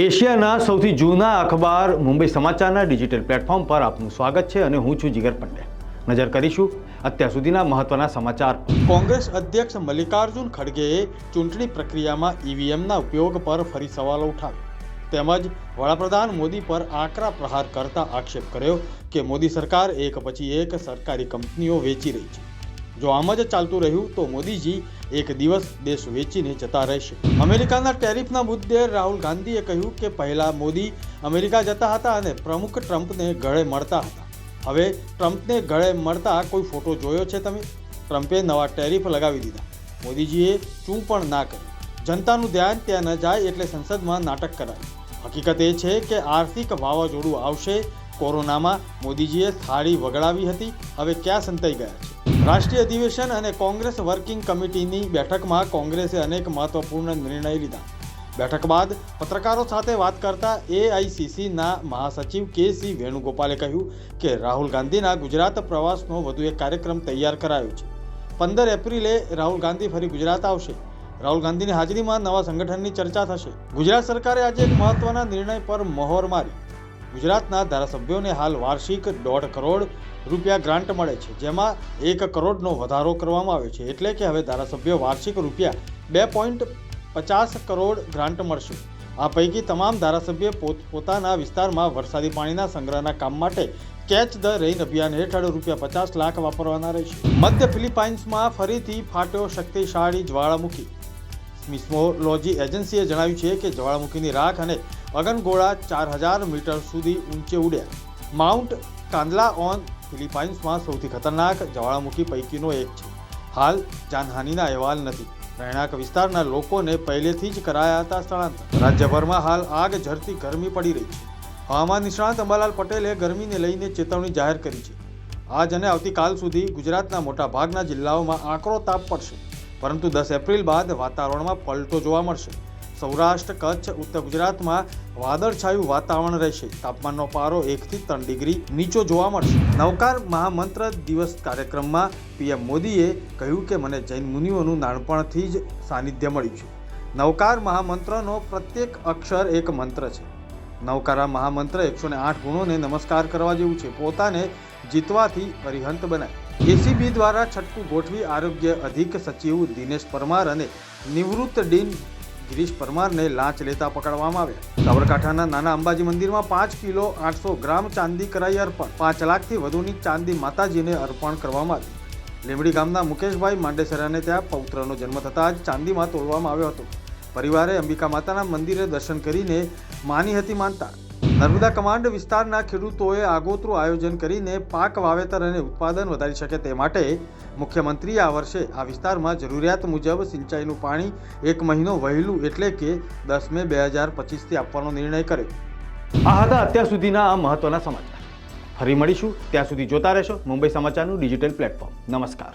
એશિયાના સૌથી જૂના અખબાર મુંબઈ સમાચારના ડિજિટલ પ્લેટફોર્મ પર આપનું સ્વાગત છે અને હું છું જીગર પંડે. નજર કરીશું અત્યાર સુધીના મહત્વના સમાચાર. કોંગ્રેસ અધ્યક્ષ મલ્લિકાર્જુન ખડગેએ ચૂંટણી પ્રક્રિયામાં ઈવીએમના ઉપયોગ પર ફરી સવાલો ઉઠાવ્યા. તેમજ વડાપ્રધાન મોદી પર આકરા પ્રહાર કરતા આક્ષેપ કર્યો કે મોદી સરકાર એક પછી એક સરકારી કંપનીઓ વેચી રહી છે. જો આમ જ ચાલતું રહ્યું તો મોદીજી એક દિવસ દેશ વેચીને જતા રહેશે. અમેરિકાના ટેરિફના મુદ્દે રાહુલ ગાંધીએ કહ્યું કે પહેલા મોદી અમેરિકા જતા હતા અને પ્રમુખ ટ્રમ્પને ગળે મળતા હતા. હવે ટ્રમ્પને ગળે મળતા કોઈ ફોટો જોયો છે તમે? ટ્રમ્પે નવા ટેરિફ લગાવી દીધા. મોદીજીએ ચૂં પણ ના કર્યું જનતાનું ધ્યાન ત્યાં ન જાય એટલે સંસદમાં નાટક કરાયું. હકીકત એ છે કે આર્થિક વાવાઝોડું આવશે. કોરોનામાં મોદીજીએ થાળી વગડાવી હતી. હવે ક્યાં સંતાઈ ગયા છે? રાષ્ટ્રીય અધિવેશન અને કોંગ્રેસ વર્કિંગ કમિટીની બેઠકમાં કોંગ્રેસે અનેક મહત્વપૂર્ણ નિર્ણય લીધા. બેઠક બાદ પત્રકારો સાથે વાત કરતા એઆઈસીસીના મહાસચિવ કે સી વેણુગોપાલે કહ્યું કે રાહુલ ગાંધીના ગુજરાત પ્રવાસનો વધુ એક કાર્યક્રમ તૈયાર કરાયો છે. પંદર એપ્રિલે રાહુલ ગાંધી ફરી ગુજરાત આવશે. રાહુલ ગાંધીની હાજરીમાં નવા સંગઠનની ચર્ચા થશે. ગુજરાત સરકારે આજે એક મહત્વના નિર્ણય પર મહોર મારી. ગુજરાતના ધારાસભ્યોને હાલ વાર્ષિક દોઢ કરોડ રૂપિયા ગ્રાન્ટ મળે છે, જેમાં એક કરોડનો વધારો કરવામાં આવ્યો છે. એટલે કે હવે ધારાસભ્યો વાર્ષિક રૂપિયા બે પોઈન્ટ પચાસ કરોડ ગ્રાન્ટ મળશે. આ પૈકી તમામ ધારાસભ્ય પોત, પોતાના વિસ્તારમાં વરસાદી પાણીના સંગ્રહના કામ માટે કેચ ધ રેઇન અભિયાન હેઠળ રૂપિયા પચાસ લાખ વાપરવાના રહેશે. મધ્ય ફિલિપાઇન્સમાં ફરીથી ફાટ્યો શક્તિશાળી જ્વાળામુખી. સ્મિસ્મોલોજી એજન્સીએ જણાવ્યું છે કે જ્વાળામુખીની રાખ અને અગનગોળા ચાર હજાર મીટર સુધી ઊંચે ઉડ્યા માઉન્ટ કાંદલા ઓન ફિલિપાઇન્સમાં સૌથી ખતરનાક જ્વાળામુખી પૈકીનો એક છે. હાલ જાનહાનિના અહેવાલ નથી. રહેણાંક વિસ્તારના લોકોને પહેલેથી જ કરાયા હતા સ્થળાંતર. રાજ્યભરમાં હાલ આગ ઝરતી ગરમી પડી રહી છે. હવામાન નિષ્ણાંત અંબાલાલ પટેલે ગરમીને લઈને ચેતવણી જાહેર કરી છે. આજ અને આવતીકાલ સુધી ગુજરાતના મોટા ભાગના જિલ્લાઓમાં આકરો તાપ પડશે. પરંતુ દસ એપ્રિલ બાદ વાતાવરણમાં પલટો જોવા મળશે. સૌરાષ્ટ્ર, કચ્છ, ઉત્તર ગુજરાતમાં વાદળછાયું વાતાવરણ રહેશે. તાપમાનનો પારો એકથી ત્રણ ડિગ્રી નીચો જોવા મળશે. નવકાર મહામંત્ર દિવસ કાર્યક્રમમાં પીએમ મોદીએ કહ્યું કે મને જૈન મુનિઓનું નાનપણથી જ સાનિધ્ય મળ્યું છે. નવકાર મહામંત્રનો પ્રત્યેક અક્ષર એક મંત્ર છે. નવકારા મહામંત્ર એકસો ને આઠ ગુણોને નમસ્કાર કરવા જેવું છે. પોતાને જીતવાથી અરિહંત બનાય. એસીબી દ્વારા છટકું ગોઠવી આરોગ્ય અધિક સચિવ દિનેશ પરમાર અને નિવૃત્ત ડીન ગિરીશ પરમારને લાંચ લેતા પકડવામાં આવ્યા. સાબરકાંઠાના નાના અંબાજી મંદિરમાં પાંચ કિલો આઠસો ગ્રામ ચાંદી કરાઈ અર્પણ. પાંચ લાખથી વધુની ચાંદી માતાજીને અર્પણ કરવામાં આવી લીમડી ગામના મુકેશભાઈ માંડેસરાને ત્યાં પૌત્રનો જન્મ થતાં જ ચાંદીમાં તોડવામાં આવ્યો હતો. પરિવારે અંબિકા માતાના મંદિરે દર્શન કરીને માની હતી માનતા. નર્મદા કમાન્ડ વિસ્તારના ખેડૂતોએ આગોતરું આયોજન કરીને પાક વાવેતર અને ઉત્પાદન વધારી શકે તે માટે મુખ્યમંત્રીએ આ વર્ષે આ વિસ્તારમાં જરૂરિયાત મુજબ સિંચાઈનું પાણી એક મહિનો વહેલું એટલે કે દસ મે બે હજાર પચીસથી આપવાનો નિર્ણય કર્યો. આ હતા અત્યાર સુધીના આ મહત્વના સમાચાર. ફરી મળીશું. ત્યાં સુધી જોતા રહેશો મુંબઈ સમાચારનું ડિજિટલ પ્લેટફોર્મ. નમસ્કાર.